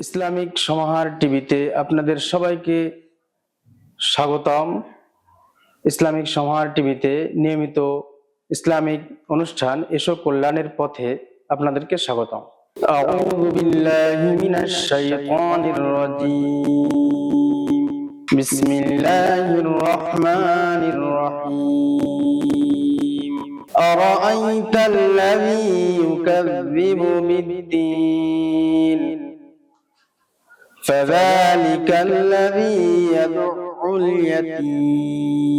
Islamic সমাহার টিভিতে আপনাদের সবাইকে স্বাগতম ইসলামিক সমাহার টিভিতে নিয়মিত ইসলামিক অনুষ্ঠান এসব কল্যাণের পথে আপনাদেরকে স্বাগতম أعوذ بالله من الشيطان الرجيم بسم الله الرحمن الرحيم أرأيت الذي يكذب بالدين فذلك الذي يدع اليتيم.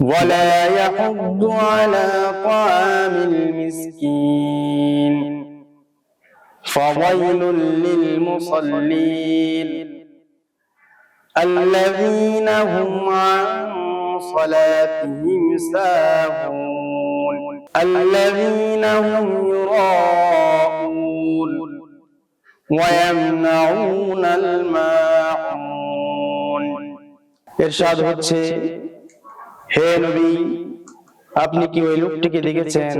ولا يحض على طعام المسكين. فويل للمصلين. الذين هم عن صلاتهم ساهون. الذين هم يراءون. এরশাদ হচ্ছে, হে নবী, আপনি কি ওই লোকটিকে দেখেছেন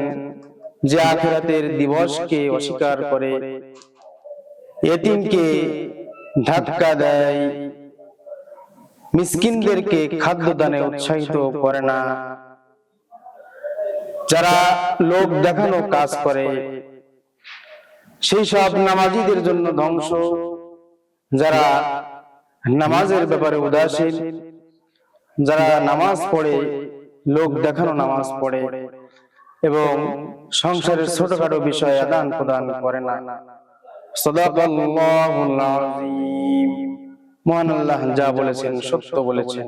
যে আখেরাতের দিবসকে অস্বীকার করে? এতিমকে ধাক্কা দেয়, মিসকিনদেরকে খাদ্য দানে উৎসাহিত করে না। যারা লোক দেখানো কাজ করে সেই সব নামাজিদের জন্য ধ্বংস। যারা নামাজের ব্যাপারে উদাসীন যারা নামাজ পড়ে লোক দেখানো নামাজ পড়ে এবং সংসারের ছোটখাটো বিষয় আদান প্রদান করে না। মহান আল্লাহ যা বলেছেন সত্য বলেছেন।